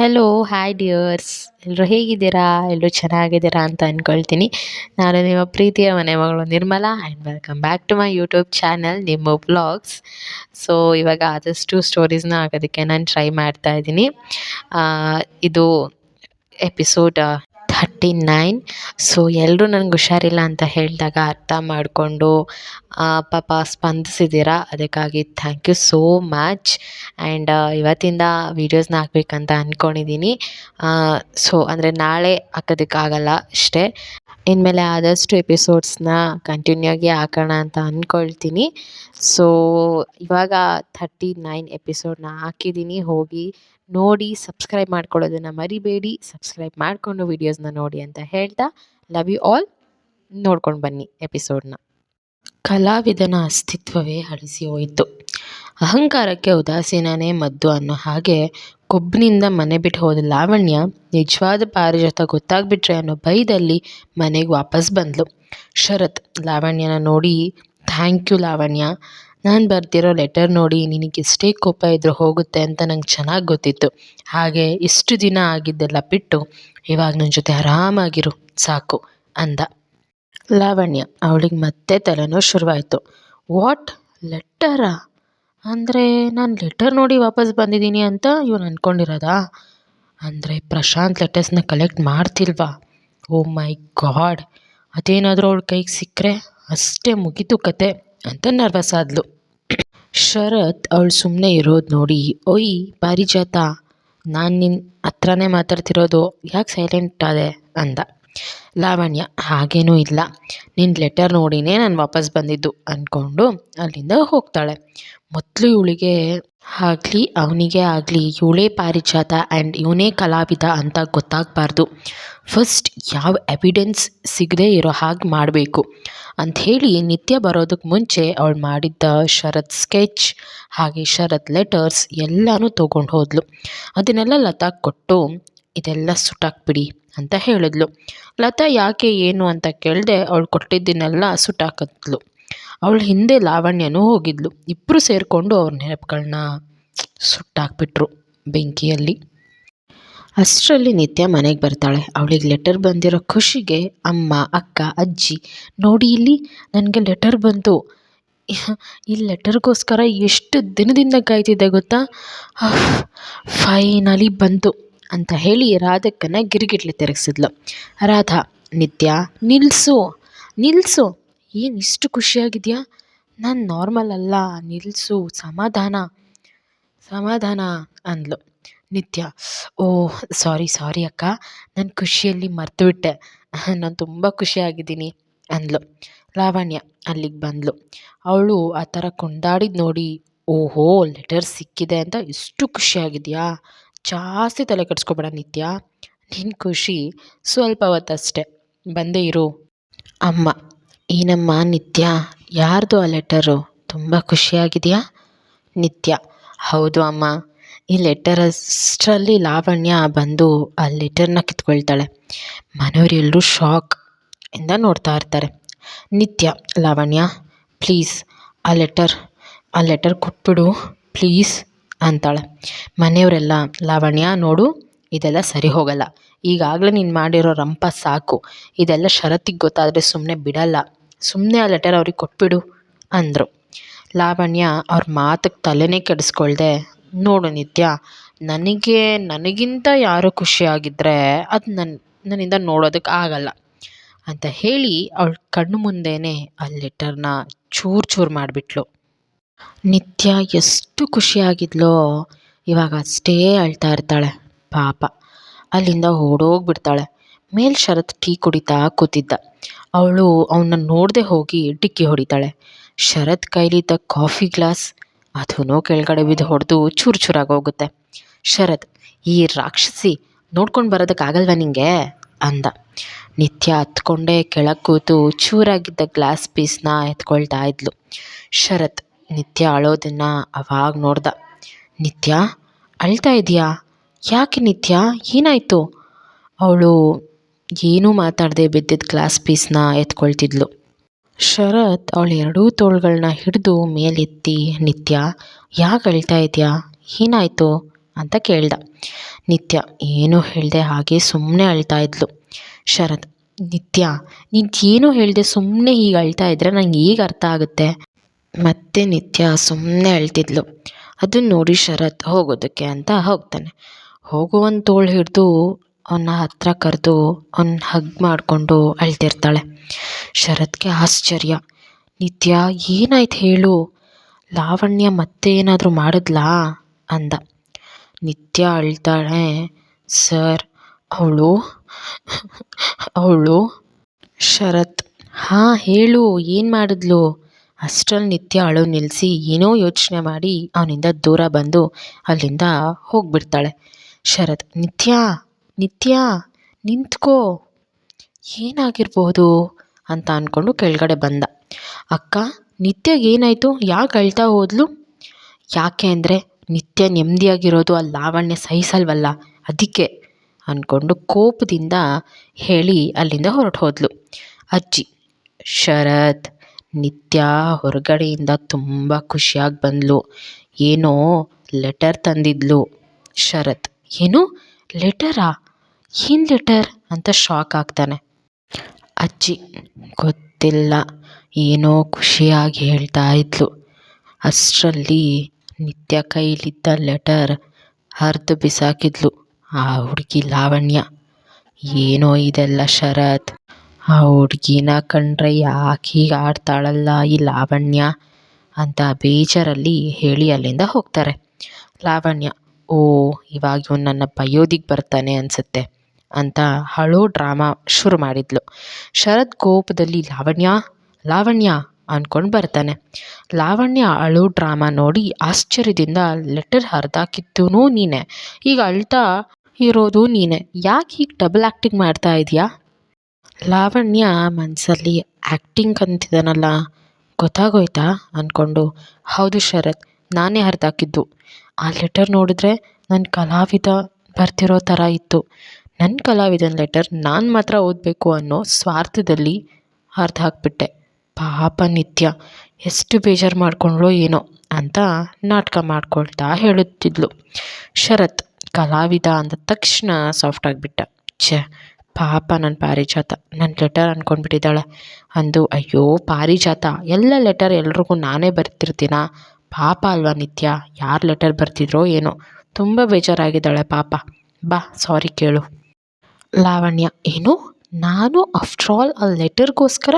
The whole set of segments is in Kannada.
ಹೆಲೋ ಹಾಯ್ ಡಿಯರ್ಸ್ ಎಲ್ಲರೂ ಹೇಗಿದ್ದೀರಾ? ಎಲ್ಲರೂ ಚೆನ್ನಾಗಿದ್ದೀರಾ ಅಂತ ಅಂದ್ಕೊಳ್ತೀನಿ ನಾನು ನಿಮ್ಮ ಪ್ರೀತಿಯ ಮನೆ ಮಗಳು Nirmala and welcome back to my YouTube channel ನಿಮ್ಮ ಬ್ಲಾಗ್ಸ್ ಸೊ ಇವಾಗ ಆದಷ್ಟು ಸ್ಟೋರೀಸ್ನ ಆಗೋದಕ್ಕೆ ನಾನು ಟ್ರೈ ಮಾಡ್ತಾ ಇದ್ದೀನಿ. ಇದು ಎಪಿಸೋಡ್ ಥರ್ಟಿ ನೈನ್ ಸೊ ಎಲ್ಲರೂ ನನಗೆ ಹುಷಾರಿಲ್ಲ ಅಂತ ಹೇಳಿದಾಗ ಅರ್ಥ ಮಾಡಿಕೊಂಡು ಪಾಪ ಸ್ಪಂದಿಸಿದ್ದೀರಾ? ಅದಕ್ಕಾಗಿ thank you so much and ಇವತ್ತಿಂದ ವೀಡಿಯೋಸ್ನ ಹಾಕ್ಬೇಕಂತ ಅಂದ್ಕೊಂಡಿದ್ದೀನಿ ಸೊ ಅಂದರೆ ನಾಳೆ ಹಾಕೋದಕ್ಕಾಗಲ್ಲ ಅಷ್ಟೇ. ಇನ್ಮೇಲೆ ಆದಷ್ಟು ಎಪಿಸೋಡ್ಸ್ನ ಕಂಟಿನ್ಯೂ ಆಗಿ ಹಾಕೋಣ ಅಂತ ಅಂದ್ಕೊಳ್ತೀನಿ ಸೊ ಇವಾಗ ಥರ್ಟಿ ನೈನ್ ಎಪಿಸೋಡ್ನ ಹಾಕಿದ್ದೀನಿ ಹೋಗಿ ನೋಡಿ ಸಬ್ಸ್ಕ್ರೈಬ್ ಮಾಡ್ಕೊಳ್ಳೋದನ್ನು ಮರಿಬೇಡಿ. ಸಬ್ಸ್ಕ್ರೈಬ್ ಮಾಡಿಕೊಂಡು ವೀಡಿಯೋಸ್ನ ನೋಡಿ ಅಂತ ಹೇಳ್ತಾ ಲವ್ ಯು ಆಲ್ ನೋಡ್ಕೊಂಡು ಬನ್ನಿ ಎಪಿಸೋಡ್ನ ಕಲಾವಿದನ ಅಸ್ತಿತ್ವವೇ ಅಳಿಸಿ ಹೋಯಿತು. ಅಹಂಕಾರಕ್ಕೆ ಉದಾಸೀನನೇ ಮದ್ದು ಅನ್ನೋ ಹಾಗೆ ಕೊಬ್ಬಿನಿಂದ ಮನೆ ಬಿಟ್ಟು ಹೋದ ಲಾವಣ್ಯ ನಿಜವಾದ ಪಾರಿಜಾತ ಗೊತ್ತಾಗ್ಬಿಟ್ರೆ ಅನ್ನೋ ಭಯದಲ್ಲಿ ಮನೆಗೆ ವಾಪಸ್ ಬಂದಳು ಶರತ್ ಲಾವಣ್ಯನ ನೋಡಿ ಥ್ಯಾಂಕ್ ಯು ಲಾವಣ್ಯ. ನಾನು ಬರ್ತಿರೋ ಲೆಟರ್ ನೋಡಿ ನಿನಗೆ ಎಷ್ಟೇ ಕೋಪ ಇದ್ರೂ ಹೋಗುತ್ತೆ ಅಂತ ನಂಗೆ ಚೆನ್ನಾಗಿ ಗೊತ್ತಿತ್ತು. ಹಾಗೆ ಇಷ್ಟು ದಿನ ಆಗಿದ್ದೆಲ್ಲ ಬಿಟ್ಟು ಇವಾಗ ನನ್ನ ಜೊತೆ ಆರಾಮಾಗಿರು, ಸಾಕು, ಅಂದ. ಲಾವಣ್ಯ ಅವಳಿಗೆ ಮತ್ತೆ ತಲೆನೋವು ಶುರುವಾಯಿತು. ವಾಟ್? ಲೆಟರ ಅಂದರೆ ನಾನು ಲೆಟರ್ ನೋಡಿ ವಾಪಸ್ ಬಂದಿದ್ದೀನಿ ಅಂತ ಇವನು ಅಂದ್ಕೊಂಡಿರೋದಾ ಅಂದರೆ ಪ್ರಶಾಂತ್ ಲೆಟರ್ಸ್ನ ಕಲೆಕ್ಟ್ ಮಾಡ್ತಿಲ್ವಾ? ಓ ಮೈ ಗಾಡ್ ಅದೇನಾದರೂ ಅವಳ ಕೈಗೆ ಸಿಕ್ಕರೆ ಅಷ್ಟೇ ಮುಗೀತು ಕತೆ. ಅಂತ ನರ್ವಸ್ ಆದಳು ಶರತ್ ಅವಳು ಸುಮ್ಮನೆ ಇರೋದು ನೋಡಿ, ಓಯ್, ಪಾರಿಜಾತ, ನಾನು ನಿನ್ನ ಹತ್ರನೇ ಮಾತಾಡ್ತಿರೋದು, ಯಾಕೆ ಸೈಲೆಂಟ್ ಆದೆ? ಅಂದ. ಲಾವಣ್ಯ, ಹಾಗೇನೂ ಇಲ್ಲ. ನಿನ್ನ ಲೆಟರ್ ನೋಡಿನೇ ನಾನು ವಾಪಸ್ ಬಂದಿದ್ದು ಅಂದ್ಕೊಂಡು ಅಲ್ಲಿಂದ ಹೋಗ್ತಾಳೆ. ಮೊದಲು ಇವಳಿಗೆ, ಆಗಲಿ, ಅವನಿಗೆ ಆಗಲಿ, ಇವಳೇ ಪಾರಿಜಾತ ಆ್ಯಂಡ್ ಇವನೇ ಕಲಾವಿದ ಅಂತ ಗೊತ್ತಾಗಬಾರ್ದು. ಫಸ್ಟ್ ಯಾವ ಎವಿಡೆನ್ಸ್ ಸಿಗದೇ ಇರೋ ಹಾಗೆ ಮಾಡಬೇಕು. ಅಂಥೇಳಿ ನಿತ್ಯ ಬರೋದಕ್ಕೆ ಮುಂಚೆ ಅವಳು ಮಾಡಿದ್ದ ಶರತ್ ಸ್ಕೆಚ್ ಹಾಗೆ ಶರತ್ ಲೆಟರ್ಸ್ ಎಲ್ಲನೂ ತೊಗೊಂಡು ಹೋದಳು ಅದನ್ನೆಲ್ಲ ಲತಾ ಕೊಟ್ಟು ಇದೆಲ್ಲ ಸುಟ್ಟಾಕ್ಬಿಡಿ ಅಂತ ಹೇಳಿದ್ಲು. ಲತಾ ಯಾಕೆ ಏನು ಅಂತ ಕೇಳದೆ ಅವಳು ಕೊಟ್ಟಿದ್ದನ್ನೆಲ್ಲ ಸುಟ್ಟಾಕಿದ್ಲು. ಅವಳ ಹಿಂದೆ ಲಾವಣ್ಯನೂ ಹೋಗಿದ್ಲು. ಇಬ್ಬರು ಸೇರಿಕೊಂಡು ಅವ್ರ ನೆನಪುಗಳನ್ನ ಸುಟ್ಟಾಕ್ಬಿಟ್ರು ಬೆಂಕಿಯಲ್ಲಿ. ಅಷ್ಟರಲ್ಲಿ ನಿತ್ಯ ಮನೆಗೆ ಬರ್ತಾಳೆ. ಅವಳಿಗೆ ಲೆಟರ್ ಬಂದಿರೋ ಖುಷಿಗೆ ಅಮ್ಮ, ಅಕ್ಕ, ಅಜ್ಜಿ, ನೋಡಿ ಇಲ್ಲಿ, ನನಗೆ ಲೆಟರ್ ಬಂತು. ಈ ಲೆಟರ್ಗೋಸ್ಕರ ಎಷ್ಟು ದಿನದಿಂದ ಕಾಯ್ತಿದ್ದೆ ಗೊತ್ತಾ? ಫೈನಲಿ ಬಂತು. ಅಂತ ಹೇಳಿ ರಾಧಕ್ಕನ ಗಿರಿಗಿಟ್ಲೆ ತಿರುಗಿಸಿದ್ಲು. ರಾಧಾ, ನಿತ್ಯ ನಿಲ್ಲಿಸು ನಿಲ್ಲಿಸು ಏನು ಇಷ್ಟು ಖುಷಿಯಾಗಿದೆಯಾ? ನಾನು ನಾರ್ಮಲ್ ಅಲ್ಲ ನಿಲ್ಲಿಸು ಸಮಾಧಾನ ಸಮಾಧಾನ ಅಂದ್ಲು. ನಿತ್ಯ, ಓ, ಸಾರಿ ಸಾರಿ ಅಕ್ಕ, ನಾನು ಖುಷಿಯಲ್ಲಿ ಮರ್ತುಬಿಟ್ಟೆ. ನಾನು ತುಂಬ ಖುಷಿಯಾಗಿದ್ದೀನಿ ಅಂದ್ಲು. ಲಾವಣ್ಯ ಅಲ್ಲಿಗೆ ಬಂದ್ಲು. ಅವಳು ಆ ಥರ ಕೊಂಡಾಡಿದ ನೋಡಿ, ಓಹೋ ಲೆಟರ್ ಸಿಕ್ಕಿದೆ ಅಂತ ಇಷ್ಟು ಖುಷಿಯಾಗಿದೆಯಾ? ಜಾಸ್ತಿ ತಲೆ ಕೆಡಿಸ್ಕೊಬೇಡ ನಿತ್ಯ. ನಿನ್ನ ಖುಷಿ ಸ್ವಲ್ಪ ಹೊತ್ತಷ್ಟೇ. ಬಂದೇ ಇರು. ಅಮ್ಮ, ಏನಮ್ಮ ನಿತ್ಯ? ಯಾರ್ದು ಆ ಲೆಟರು? ತುಂಬ ಖುಷಿಯಾಗಿದೆಯಾ? ನಿತ್ಯ, ಹೌದು ಅಮ್ಮ. ಈ ಲೆಟರ್ ಅಷ್ಟರಲ್ಲಿ ಲಾವಣ್ಯ ಬಂದು ಆ ಲೆಟರ್ನ ಕಿತ್ಕೊಳ್ತಾಳೆ. ಮನೆಯವರೆಲ್ಲರೂ ಶಾಕ್ ಇಂದ ನೋಡ್ತಾ ಇರ್ತಾರೆ. ನಿತ್ಯ, ಲಾವಣ್ಯ, ಪ್ಲೀಸ್, ಆ ಲೆಟರ್ ಆ ಲೆಟರ್ ಕೊಟ್ಬಿಡು. ಪ್ಲೀಸ್. ಅಂತಾಳೆ. ಮನೆಯವರೆಲ್ಲ, ಲಾವಣ್ಯ, ನೋಡು, ಇದೆಲ್ಲ ಸರಿ ಹೋಗಲ್ಲ. ಈಗಾಗಲೇ ನೀನು ಮಾಡಿರೋ ರಂಪ ಸಾಕು. ಇದೆಲ್ಲ ಷರತ್ತಿಗೆ ಗೊತ್ತಾದರೆ ಸುಮ್ಮನೆ ಬಿಡಲ್ಲ. ಸುಮ್ಮನೆ ಆ ಲೆಟರ್ ಅವ್ರಿಗೆ ಕೊಟ್ಬಿಡು, ಅಂದರು. ಲಾವಣ್ಯ ಅವ್ರ ಮಾತಿಗೆ ತಲೆನೇ ಕೆಡಿಸ್ಕೊಳ್ದೆ, ನೋಡು ನಿತ್ಯ, ನನಗೆ, ನನಗಿಂತ ಯಾರು ಖುಷಿಯಾಗಿದ್ದರೆ ಅದು ನನ್ನ ನನ್ನಿಂದ ನೋಡೋದಕ್ಕೆ ಆಗಲ್ಲ, ಅಂತ ಹೇಳಿ ಅವಳ ಕಣ್ಣು ಮುಂದೆಯೇ ಆ ಲೆಟರ್ನ ಚೂರು ಚೂರು ಮಾಡಿಬಿಟ್ಲು. ನಿತ್ಯ ಎಷ್ಟು ಖುಷಿಯಾಗಿದ್ಲೋ, ಇವಾಗ ಅಷ್ಟೇ ಅಳ್ತಾ ಇರ್ತಾಳೆ, ಪಾಪ. ಅಲ್ಲಿಂದ ಓಡೋಗ್ಬಿಡ್ತಾಳೆ. ಮೇಲ್ ಶರತ್ ಟೀ ಕುಡಿತಾ ಕೂತಿದ್ದ. ಅವಳು ಅವನ್ನ ನೋಡದೆ ಹೋಗಿ ಡಿಕ್ಕಿ ಹೊಡಿತಾಳೆ. ಶರತ್ ಕೈಲಿದ್ದ ಕಾಫಿ ಗ್ಲಾಸ್ ಅದೂ ಕೆಳಗಡೆ ಬಿದ್ದು ಹೊಡೆದು ಚೂರು ಚೂರಾಗಿ ಹೋಗುತ್ತೆ. ಶರತ್, ಈ ರಾಕ್ಷಸಿ ನೋಡ್ಕೊಂಡು ಬರೋದಕ್ಕಾಗಲ್ವ ನಿಂಗೆ? ಅಂದ. ನಿತ್ಯ ಹತ್ಕೊಂಡೇ ಕೆಳಗೆ ಕೂತು ಚೂರಾಗಿದ್ದ ಗ್ಲಾಸ್ ಪೀಸ್ನ ಎತ್ಕೊಳ್ತಾ ಇದ್ಲು. ಶರತ್ ನಿತ್ಯ ಅಳೋದನ್ನು ಅವಾಗ ನೋಡ್ದ. ನಿತ್ಯ, ಅಳ್ತಾ ಇದೆಯಾ? ಯಾಕೆ ನಿತ್ಯ? ಏನಾಯಿತು? ಅವಳು ಏನೂ ಮಾತಾಡದೆ ಬಿದ್ದಿದ್ದ ಗ್ಲಾಸ್ ಪೀಸ್ನ ಎತ್ಕೊಳ್ತಿದ್ಲು. ಶರತ್ ಅವಳು ಎರಡೂ ತೋಳುಗಳನ್ನ ಹಿಡಿದು ಮೇಲೆತ್ತಿ, ನಿತ್ಯ, ಯಾಕೆ ಅಳ್ತಾ ಇದೆಯಾ? ಏನಾಯಿತು? ಅಂತ ಕೇಳ್ದ. ನಿತ್ಯ ಏನೂ ಹೇಳ್ದೆ ಹಾಗೆ ಸುಮ್ಮನೆ ಅಳ್ತಾ ಇದ್ಲು. ಶರತ್, ನಿತ್ಯ, ನೀನು ಏನೂ ಹೇಳ್ದೆ ಸುಮ್ಮನೆ ಹೀಗೆ ಅಳ್ತಾ ಇದ್ದರೆ ನಂಗೆ ಈಗ ಅರ್ಥ ಆಗುತ್ತೆ? ಮತ್ತೆ ನಿತ್ಯ ಸುಮ್ಮನೆ ಅಳ್ತಿದ್ಲು. ಅದನ್ನ ನೋಡಿ ಶರತ್ ಹೋಗೋದಕ್ಕೆ ಅಂತ ಹೋಗ್ತಾನೆ. ಹೋಗುವನ್ ತೋಳು ಹಿಡಿದು ಅವನ ಹತ್ರ ಕರೆದು ಅವ್ನ ಹಗ್ ಮಾಡಿಕೊಂಡು ಅಳ್ತಿರ್ತಾಳೆ. ಶರತ್ಗೆ ಆಶ್ಚರ್ಯ. ನಿತ್ಯ, ಏನಾಯ್ತು ಹೇಳು? ಲಾವಣ್ಯ ಮತ್ತೆ ಏನಾದರೂ ಮಾಡಿದ್ಲಾ? ಅಂದ. ನಿತ್ಯ ಅಳ್ತಾಳೆ. ಸರ್, ಅವಳು? ಅವಳು? ಶರತ್, ಹಾಂ, ಹೇಳು, ಏನು ಮಾಡಿದ್ಲು? ಅಷ್ಟರಲ್ಲಿ ನಿತ್ಯ ಅಳು ನಿಲ್ಲಿಸಿ ಏನೋ ಯೋಚನೆ ಮಾಡಿ ಅವನಿಂದ ದೂರ ಬಂದು ಅಲ್ಲಿಂದ ಹೋಗ್ಬಿಡ್ತಾಳೆ. ಶರತ್, ನಿತ್ಯ ನಿತ್ಯ, ನಿಂತ್ಕೋ. ಏನಾಗಿರ್ಬೋದು? ಅಂತ ಅಂದ್ಕೊಂಡು ಕೆಳಗಡೆ ಬಂದ. ಅಕ್ಕ, ನಿತ್ಯಗೆ ಏನಾಯಿತು? ಯಾಕೆ ಅಳ್ತಾ ಹೋದ್ಲು? ಯಾಕೆ ಅಂದರೆ ನಿತ್ಯ ನೆಮ್ಮದಿಯಾಗಿರೋದು ಆ ಲಾವಣ್ಯ ಸಹಿಸಲ್ವಲ್ಲ, ಅದಕ್ಕೆ ಅಂದ್ಕೊಂಡು ಕೋಪದಿಂದ ಹೇಳಿ ಅಲ್ಲಿಂದ ಹೊರಟು ಹೋದ್ಲು ಅಜ್ಜಿ, ಶರತ್ ನಿತ್ಯ ಹೊರಗಡೆಯಿಂದ ತುಂಬ ಖುಷಿಯಾಗಿ ಬಂದಳು ಏನೋ ಲೆಟರ್ ತಂದಿದ್ಲು. ಶರತ್, ಏನು? ಲೆಟರಾ? ಏನು ಲೆಟರ್? ಅಂತ ಶಾಕ್ ಆಗ್ತಾನೆ. ಅಜ್ಜಿ, ಗೊತ್ತಿಲ್ಲ. ಏನೋ ಖುಷಿಯಾಗಿ ಹೇಳ್ತಾ ಇದ್ಲು. ಅಷ್ಟರಲ್ಲಿ ನಿತ್ಯ ಕೈಲಿದ್ದ ಲೆಟರ್ ಹರಿದು ಬಿಸಾಕಿದ್ಲು. ಆ ಹುಡುಗಿ ಲಾವಣ್ಯ. ಏನೋ ಇದೆಲ್ಲ ಶರತ್. ಆ ಹುಡ್ಗಿನ ಕಂಡ್ರೆ ಯಾಕೆ ಹೀಗೆ ಆಡ್ತಾಳಲ್ಲ ಈ ಲಾವಣ್ಯ ಅಂತ ಬೇಜಾರಲ್ಲಿ ಹೇಳಿ ಅಲ್ಲಿಂದ ಹೋಗ್ತಾರೆ. ಲಾವಣ್ಯ, ಓ, ಇವಾಗ ಇವನು ನನ್ನ ಬಯೋದಿಗೆ ಬರ್ತಾನೆ ಅನಿಸುತ್ತೆ ಅಂತ ಹಳೋ ಡ್ರಾಮಾ ಶುರು ಮಾಡಿದ್ಲು. ಶರತ್ ಕೋಪದಲ್ಲಿ, ಲಾವಣ್ಯ ಲಾವಣ್ಯ ಅಂದ್ಕೊಂಡು ಬರ್ತಾನೆ. ಲಾವಣ್ಯ ಅಳು ಡ್ರಾಮಾ ನೋಡಿ ಆಶ್ಚರ್ಯದಿಂದ, ಲೆಟರ್ ಹರಿದಾಕಿದ್ದೂ ನೀನೆ, ಈಗ ಅಳ್ತಾ ಇರೋದು ನೀನೆ, ಯಾಕೆ ಹೀಗೆ ಡಬಲ್ ಆ್ಯಕ್ಟಿಂಗ್ ಮಾಡ್ತಾ ಇದೆಯಾ? ಲಾವಣ್ಯ ಮನಸ್ಸಲ್ಲಿ ಆ್ಯಕ್ಟಿಂಗ್ ಅಂತಿದ್ದಾನಲ್ಲ ಗೊತ್ತಾಗೋಯ್ತಾ ಅಂದ್ಕೊಂಡು ಹೌದು ಶರತ್, ನಾನೇ ಹರಿದಾಕಿದ್ದು ಆ ಲೆಟರ್ ನೋಡಿದ್ರೆ ನನ್ನ ಕಲಾವಿದ ಬರ್ತಿರೋ ಥರ ಇತ್ತು. ನನ್ನ ಕಲಾವಿದನ ಲೆಟರ್ ನಾನು ಮಾತ್ರ ಓದಬೇಕು ಅನ್ನೋ ಸ್ವಾರ್ಥದಲ್ಲಿ ಅರ್ಧ ಹಾಕಿಬಿಟ್ಟೆ ಪಾಪ ನಿತ್ಯ, ಎಷ್ಟು ಬೇಜಾರು ಮಾಡ್ಕೊಂಡ್ಳೋ ಏನೋ ಅಂತ ನಾಟಕ ಮಾಡ್ಕೊಳ್ತಾ ಹೇಳುತ್ತಿದ್ಲು. ಶರತ್ ಕಲಾವಿದ ಅಂದ ತಕ್ಷಣ ಸಾಫ್ಟ್ ಆಗಿಬಿಟ್ಟ. ಛೇ ಪಾಪ ನನ್ನ ಪಾರಿಜಾತ. ನನ್ನ ಲೆಟರ್ ಅಂದ್ಕೊಂಡ್ಬಿಟ್ಟಿದ್ದಾಳೆ ಅಂದು, ಅಯ್ಯೋ, ಪಾರಿಜಾತ. ಎಲ್ಲ ಲೆಟರ್ ಎಲ್ರಿಗೂ ನಾನೇ ಬರ್ತಿರ್ತೀನಾ ಪಾಪ ಅಲ್ವಾ ನಿತ್ಯ? ಯಾರು ಲೆಟರ್ ಬರ್ತಿದ್ರೋ ಏನೋ? ತುಂಬ ಬೇಜಾರಾಗಿದ್ದಾಳೆ ಪಾಪ. ಬಾ ಸಾರಿ ಕೇಳು. ಲಾವಣ್ಯ, ಏನು? ನಾನು ಆಫ್ಟರ್ ಆಲ್ ಆ ಲೆಟರ್ಗೋಸ್ಕರ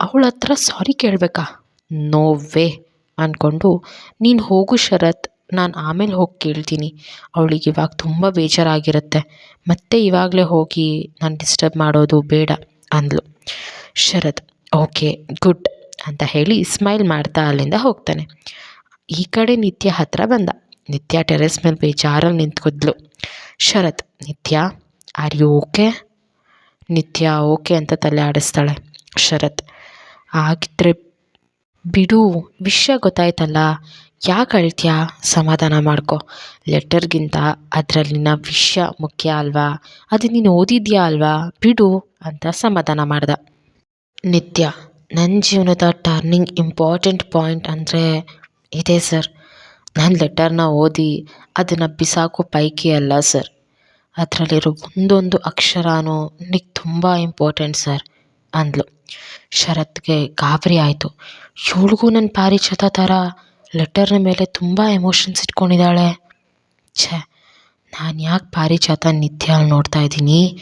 ಅವಳ ಹತ್ರ ಸಾರಿ ಕೇಳಬೇಕಾ? ನೋ ವೇ ಅಂದ್ಕೊಂಡು ನೀನು ಹೋಗು ಶರತ್. ನಾನು ಆಮೇಲೆ ಹೋಗಿ ಕೇಳ್ತೀನಿ. ಅವಳಿಗೆ ಇವಾಗ ತುಂಬ ಬೇಜಾರಾಗಿರುತ್ತೆ. ಮತ್ತೆ ಇವಾಗಲೇ ಹೋಗಿ ನಾನು ಡಿಸ್ಟರ್ಬ್ ಮಾಡೋದು ಬೇಡ ಅಂದಳು ಶರತ್, ಓಕೆ, ಗುಡ್ ಅಂತ ಹೇಳಿ ಸ್ಮೈಲ್ ಮಾಡ್ತಾ ಅಲ್ಲಿಂದ ಹೋಗ್ತಾನೆ. ಈ ಕಡೆ ನಿತ್ಯ ಹತ್ರ ಬಂದ. ನಿತ್ಯ ಟೆರೆಸ್ ಮೇಲೆ ಬೇಜಾರಲ್ಲಿ ನಿಂತ್ಕೊದ್ಲು. Sharath, Nitya, are you okay? Nitya okay ಅಂತ ತಲೆ ಆಡಿಸ್ತಾಳೆ. ಶರತ್, ಆಗಿದ್ರೆ ಬಿಡು, ವಿಷಯ ಗೊತ್ತಾಯ್ತಲ್ಲ ಯಾಕೆ ಅಳ್ತೀಯಾ? ಸಮಾಧಾನ ಮಾಡ್ಕೊ. ಲೆಟರ್ಗಿಂತ ಅದರಲ್ಲಿನ ವಿಷಯ ಮುಖ್ಯ ಅಲ್ವಾ? ಅದು ನೀನು ಓದಿದ್ಯಾ ಅಲ್ವಾ? ಬಿಡು ಅಂತ ಸಮಾಧಾನ ಮಾಡ್ದ. ನಿತ್ಯ ನನ್ನ ಜೀವನದ ಟರ್ನಿಂಗ್ ಇಂಪಾರ್ಟೆಂಟ್ ಪಾಯಿಂಟ್ ಅಂದರೆ ಇದೆ ಸರ್. ನಾನು ಲೆಟರ್ನ ಓದಿ ಅದನ್ನು ಬಿಸಾಕೋ ಪೈಕಿ ಅಲ್ಲ ಸರ್. ಅದರಲ್ಲಿರೋ ಒಂದೊಂದು ಅಕ್ಷರನೂ ನನಗೆ ತುಂಬ ಇಂಪಾರ್ಟೆಂಟ್ ಸರ್ ಅಂದಳು ಶರತ್ಗೆ ಗಾಬರಿ ಆಯಿತು. ಇವಳಿಗೂ ನನ್ನ ಪಾರಿಜಾತ ಥರ ಲೆಟರ್ನ ಮೇಲೆ ತುಂಬ ಎಮೋಷನ್ಸ್ ಇಟ್ಕೊಂಡಿದ್ದಾಳೆ. ಛೆ, ನಾನು ಯಾಕೆ ಪಾರಿಜಾತ ನಿತ್ಯ ಅಲ್ಲಿ ನೋಡ್ತಾ ಇದ್ದೀನಿ?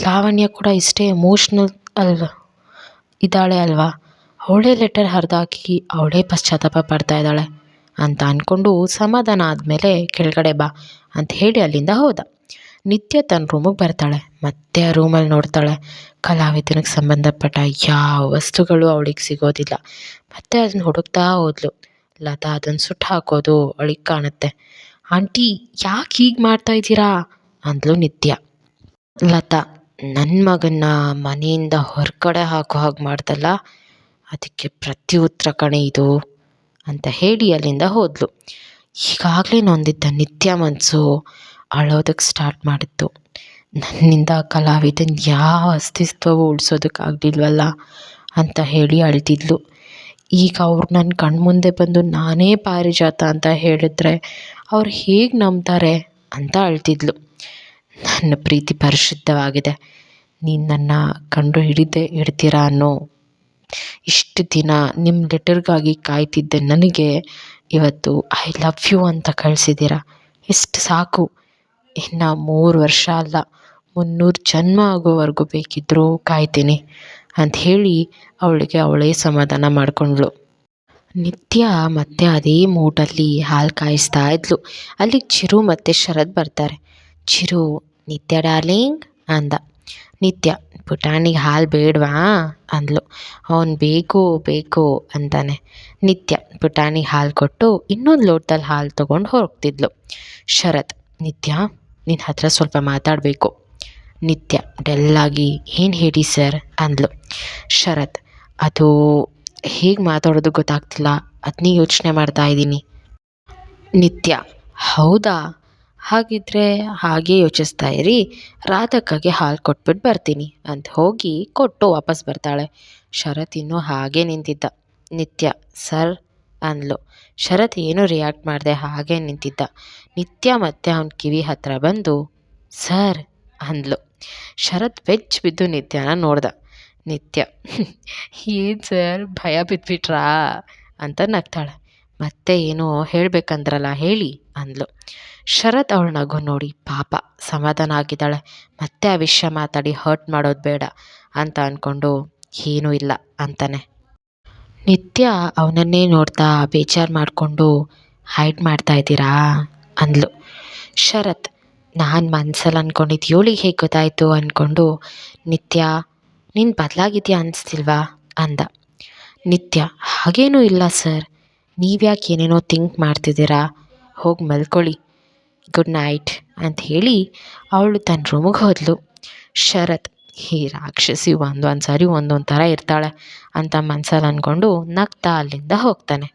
ಲಾವಣ್ಯ ಕೂಡ ಇಷ್ಟೇ ಎಮೋಷ್ನಲ್ ಅಲ್ವ? ಇದ್ದಾಳೆ ಅಲ್ವಾ? ಅವಳೇ ಲೆಟರ್ ಹರಿದಾಕಿ ಅವಳೇ ಪಶ್ಚಾತ್ತಾಪ ಪಡ್ತಾ ಇದ್ದಾಳೆ. ಅಂತ ಅಂದ್ಕೊಂಡು ಸಮಾಧಾನ ಆದಮೇಲೆ ಕೆಳಗಡೆ ಬಾ ಅಂತ ಹೇಳಿ ಅಲ್ಲಿಂದ ಹೋದ. ನಿತ್ಯ ತನ್ನ ರೂಮಿಗೆ ಬರ್ತಾಳೆ. ಮತ್ತೆ ಆ ರೂಮಲ್ಲಿ ನೋಡ್ತಾಳೆ. ಕಲಾವಿದನಿಗೆ ಸಂಬಂಧಪಟ್ಟ ಯಾವ ವಸ್ತುಗಳು ಅವಳಿಗೆ ಸಿಗೋದಿಲ್ಲ. ಮತ್ತೆ ಅದನ್ನ ಹುಡುಕ್ತಾ ಹೋದ್ಲು. ಲತಾ ಅದನ್ನು ಸುಟ್ಟು ಹಾಕೋದು ಅವಳಿಗೆ ಕಾಣುತ್ತೆ. ಆಂಟಿ, ಯಾಕೆ ಹೀಗೆ ಮಾಡ್ತಾ ಇದ್ದೀರಾ? ಅಂದ್ಲು ನಿತ್ಯ. ಲತಾ ನನ್ನ ಮಗನ್ನ ಮನೆಯಿಂದ ಹೊರಗಡೆ ಹಾಕೋ ಹಾಗೆ ಮಾಡ್ದಲ್ಲ? ಅದಕ್ಕೆ ಪ್ರತಿ ಉತ್ತರ ಕಣೆ ಇದು, ಅಂತ ಹೇಳಿ ಅಲ್ಲಿಂದ ಹೋದ್ಲು. ಈಗಾಗಲೇ ನೊಂದಿದ್ದ ನಿತ್ಯ ಮನಸ್ಸು ಅಳೋದಕ್ಕೆ ಸ್ಟಾರ್ಟ್ ಮಾಡಿತ್ತು. ನನ್ನಿಂದ ಕಲಾವಿದನ್ ಯಾವ ಅಸ್ತಿತ್ವವೂ ಉಳಿಸೋದಕ್ಕಾಗಲಿಲ್ವಲ್ಲ? ಅಂತ ಹೇಳಿ ಅಳ್ತಿದ್ಲು. ಈಗ ಅವ್ರು ನನ್ನ ಕಣ್ಮುಂದೆ ಬಂದು ನಾನೇ ಪಾರಿಜಾತ ಅಂತ ಹೇಳಿದ್ರೆ ಅವ್ರು ಹೇಗೆ ನಂಬ್ತಾರೆ ಅಂತ ಅಳ್ತಿದ್ಲು. ನನ್ನ ಪ್ರೀತಿ ಪರಿಶುದ್ಧವಾಗಿದೆ. ನೀನು ನನ್ನ ಕಂಡು ಹಿಡಿದೇ ಹಿಡ್ತೀರಾ ಅನ್ನೋ ಇಷ್ಟು ದಿನ ನಿಮ್ಮ ಲೆಟರ್ಗಾಗಿ ಕಾಯ್ತಿದ್ದೆ. ನನಗೆ ಇವತ್ತು ಐ ಲವ್ ಯು ಅಂತ ಕಳಿಸಿದ್ದೀರಾ ಇಷ್ಟು ಸಾಕು. ಇನ್ನು ಮೂರು ವರ್ಷ ಅಲ್ಲ. ಮುನ್ನೂರು ಜನ್ಮ ಆಗೋವರೆಗೂ ಬೇಕಿದ್ದರೂ ಕಾಯ್ತೀನಿ. ಅಂತ ಹೇಳಿ ಅವಳಿಗೆ ಅವಳೇ ಸಮಾಧಾನ ಮಾಡಿಕೊಂಡ್ಳು. ನಿತ್ಯ ಮತ್ತೆ ಅದೇ ಮೂಟಲ್ಲಿ ಹಾಲು ಕಾಯಿಸ್ತಾ ಇದ್ಲು. ಅಲ್ಲಿಗೆ ಚಿರು ಮತ್ತು ಶರತ್ ಬರ್ತಾರೆ. ಚಿರು, ನಿತ್ಯ ಡಾರ್ಲಿಂಗ್? ಅಂದ. ನಿತ್ಯ, ಪುಟಾಣಿಗೆ ಹಾಲು ಬೇಡವಾ? ಅಂದ್ಲು. ಅವನು ಬೇಕು ಬೇಕು ಅಂತಾನೆ. ನಿತ್ಯ, ಪುಟಾಣಿಗೆ ಹಾಲು ಕೊಟ್ಟು ಇನ್ನೊಂದು ಲೋಟದಲ್ಲಿ ಹಾಲು ತೊಗೊಂಡು ಹೋಗ್ತಿದ್ಲು ಶರತ್, ನಿತ್ಯ ನಿನ್ನ ಹತ್ರ ಸ್ವಲ್ಪ ಮಾತಾಡಬೇಕು. ನಿತ್ಯ. ಡೆಲ್ಲಾಗಿ ಏನು ಹೇಳಿ ಸರ್? ಅಂದ್ಲು. ಶರತ್, ಅದು ಹೇಗೆ ಮಾತಾಡೋದು ಗೊತ್ತಾಗ್ತಿಲ್ಲ. ಅದನ್ನೇ ಯೋಚನೆ ಮಾಡ್ತಾ ಇದ್ದೀನಿ. ನಿತ್ಯ. ಹೌದಾ? ಹಾಗಿದ್ರೆ ಹಾಗೆ ಯೋಚಿಸ್ತಾ ಇರಿ. ರಾಧಕ್ಕಗೆ ಹಾಲು ಕೊಟ್ಬಿಟ್ಟು ಬರ್ತೀನಿ. ಅಂತ ಹೋಗಿ ಕೊಟ್ಟು ವಾಪಸ್ ಬರ್ತಾಳೆ. ಶರತ್ ಇನ್ನೂ ಹಾಗೆ ನಿಂತಿದ್ದ. ನಿತ್ಯ, ಸರ್, ಅಂದ್ಲು. ಶರತ್ ಏನೂ ರಿಯಾಕ್ಟ್ ಮಾಡದೆ ಹಾಗೆ ನಿಂತಿದ್ದ. ನಿತ್ಯ ಮತ್ತೆ ಅವನ ಕಿವಿ ಹತ್ರ ಬಂದು, ಸರ್ ಅಂದ್ಲು. ಶರತ್ ಬೆಚ್ಚ ಬಿದ್ದು ನಿತ್ಯನ ನೋಡ್ದ. ನಿತ್ಯ, ಏನು ಸರ್, ಭಯ ಬಿದ್ದುಬಿಟ್ರಾ ಅಂತ ನಗ್ತಾಳೆ. ಮತ್ತೆ ಏನೋ ಹೇಳ್ಬೇಕಂದ್ರಲ್ಲ ಹೇಳಿ ಅಂದ್ಲು. ಶರತ್ ಅವಳ ನಗು ನೋಡಿ ಪಾಪ ಸಮಾಧಾನ ಆಗಿದ್ದಾಳೆ. ಮತ್ತೆ ಆ ವಿಷಯ ಮಾತಾಡಿ ಹರ್ಟ್ ಮಾಡೋದು ಬೇಡ ಅಂತ ಅಂದ್ಕೊಂಡು ಏನೂ ಇಲ್ಲ ಅಂತಾನೆ. ನಿತ್ಯ ಅವನನ್ನೇ ನೋಡ್ತಾ ಬೇಜಾರು ಮಾಡಿಕೊಂಡು ಹೈಡ್ ಮಾಡ್ತಾ ಇದ್ದೀರಾ ಅಂದ್ಲು. ಶರತ್ ನಾನು ಮನ್ಸಲ್ಲಿ ಅಂದ್ಕೊಂಡಿದ್ದು ಇವಳಿಗೆ ಹೇಗೆ ಗೊತ್ತಾಯಿತು ಅಂದ್ಕೊಂಡು ನಿತ್ಯ, ನೀನು ಬದಲಾಗಿದ್ಯಾ ಅನಿಸ್ತಿಲ್ವಾ? ಅಂದ. ನಿತ್ಯ, ಹಾಗೇನೂ ಇಲ್ಲ ಸರ್. ನೀವ್ಯಾಕೆ ಏನೇನೋ ಥಿಂಕ್ ಮಾಡ್ತಿದ್ದೀರಾ? ಹೋಗಿ ಮಲ್ಕೊಳ್ಳಿ. ಗುಡ್ ನೈಟ್ ಅಂತ ಹೇಳಿ ಅವಳು ತನ್ನ ರೂಮಿಗೆ ಹೋದ್ಲು. ಶರತ್ ಈ ರಾಕ್ಷಸಿ ಒಂದೊಂದು ಸಾರಿ ಒಂದೊಂದು ಥರ ಇರ್ತಾಳೆ ಅಂತ ಮನ್ಸಲ್ಲಿ ಅಂದ್ಕೊಂಡು ನಗ್ತಾ ಅಲ್ಲಿಂದ ಹೋಗ್ತಾನೆ.